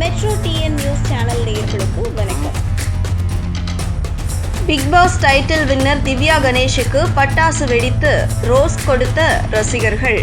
Metro TN news channel நேயர்களுக்கு வணக்கம். Bigg Boss title winner Divya கணேஷுக்கு பட்டாசு வெடித்து ரோஸ் கொடுத்த ரசிகர்கள்.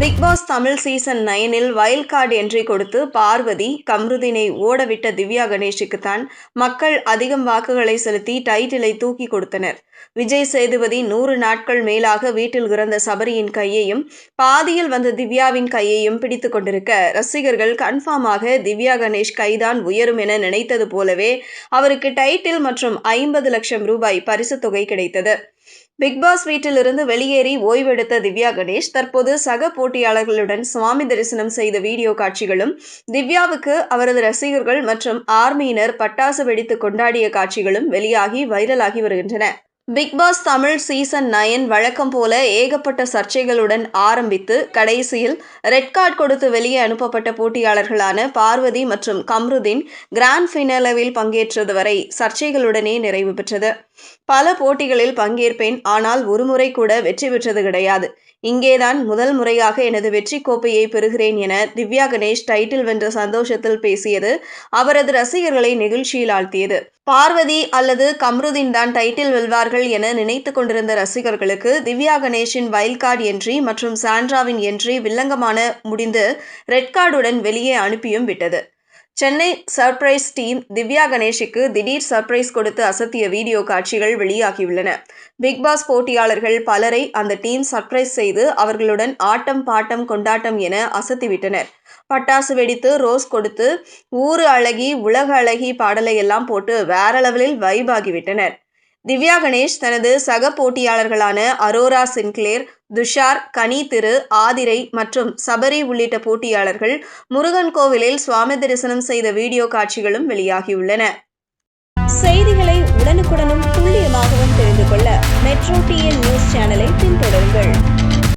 பிக் பாஸ் தமிழ் சீசன் நைனில் வைல்ட் கார்டு என்ட்ரி கொடுத்து பார்வதி கம்ருதினை ஓடவிட்ட திவ்யா கணேஷுக்கு தான் மக்கள் அதிகம் வாக்குகளை செலுத்தி டைட்டிலை தூக்கி கொடுத்தனர். விஜய் சேதுபதி நூறு நாட்கள் மேலாக வீட்டில் இறந்த சபரியின் கையையும் பாதியில் வந்த திவ்யாவின் கையையும் பிடித்து கொண்டிருக்க ரசிகர்கள் கன்ஃபார்மாக திவ்யா கணேஷ் கைதான் உயரும் என நினைத்தது போலவே அவருக்கு டைட்டில் மற்றும் ஐம்பது லட்சம் ரூபாய் பரிசுத் தொகை கிடைத்தது. பிக் பாஸ் வீட்டிலிருந்து வெளியேறி ஓய்வெடுத்த திவ்யா கணேஷ் தற்போது சக போட்டியாளர்களுடன் சுவாமி தரிசனம் செய்த வீடியோ காட்சிகளும் திவ்யாவுக்கு அவரது ரசிகர்கள் மற்றும் ஆர்மியினர் பட்டாசு வெடித்து கொண்டாடிய காட்சிகளும் வெளியாகி வைரலாகி வருகின்றன. Bigg Boss Tamil season nine வழக்கம் போல ஏகப்பட்ட சர்ச்சைகளுடன் ஆரம்பித்து கடைசியில் ரெட் கார்டு கொடுத்து வெளியே அனுப்பப்பட்ட போட்டியாளர்களான பார்வதி மற்றும் கம்ருதீன் கிராண்ட் ஃபினாலவில் பங்கேற்றது வரை சர்ச்சைகளுடனே நிறைவு பெற்றது. பல போட்டிகளில் பங்கேற்பேன் ஆனால் ஒருமுறை கூட வெற்றி பெற்றது கிடையாது. இங்கேதான் முதல் முறையாக எனது வெற்றி கோப்பையை பெறுகிறேன் என திவ்யா கணேஷ் டைட்டில் வென்ற சந்தோஷத்தில் பேசியது அவரது ரசிகர்களை நெகிழ்ச்சியில் ஆழ்த்தியது. பார்வதி அல்லது கம்ருதீன் தான் டைட்டில் வெல்வார்கள் என நினைத்து கொண்டிருந்த ரசிகர்களுக்கு திவ்யா கணேஷின் வைல்ட் கார்டு என்ட்ரி மற்றும் சாண்ட்ராவின் என்ட்ரி வில்லங்கமான முடிந்து ரெட் கார்டுடன் வெளியே அனுப்பியும் விட்டது. சென்னை சர்ப்ரைஸ் டீம் திவ்யா கணேஷுக்கு திடீர் சர்ப்ரைஸ் கொடுத்து அசத்திய வீடியோ காட்சிகள் வெளியாகியுள்ளன. பிக் பாஸ் போட்டியாளர்கள் பலரை அந்த டீம் சர்ப்ரைஸ் செய்து அவர்களுடன் ஆட்டம் பாட்டம் கொண்டாட்டம் என அசத்திவிட்டனர். பட்டாசு வெடித்து ரோஸ் கொடுத்து ஊரு அழகி உலக அழகி பாடலை எல்லாம் போட்டு வேற லெவலில் வைப் ஆகிவிட்டனர். திவ்யா கணேஷ் தனது சக போட்டியாளர்களான அரோரா சின்க்ளேர் துஷார் கனி திரு ஆதிரை மற்றும் சபரி உள்ளிட்ட போட்டியாளர்கள் முருகன் கோவிலில் சுவாமி தரிசனம் செய்த வீடியோ காட்சிகளும் வெளியாகியுள்ளன. செய்திகளை உடனுக்குடனும் துல்லியமாகவும் தெரிந்து கொள்ள மெட்ரோ டிஎன் நியூஸ் சேனலை பின்தொடருங்கள்.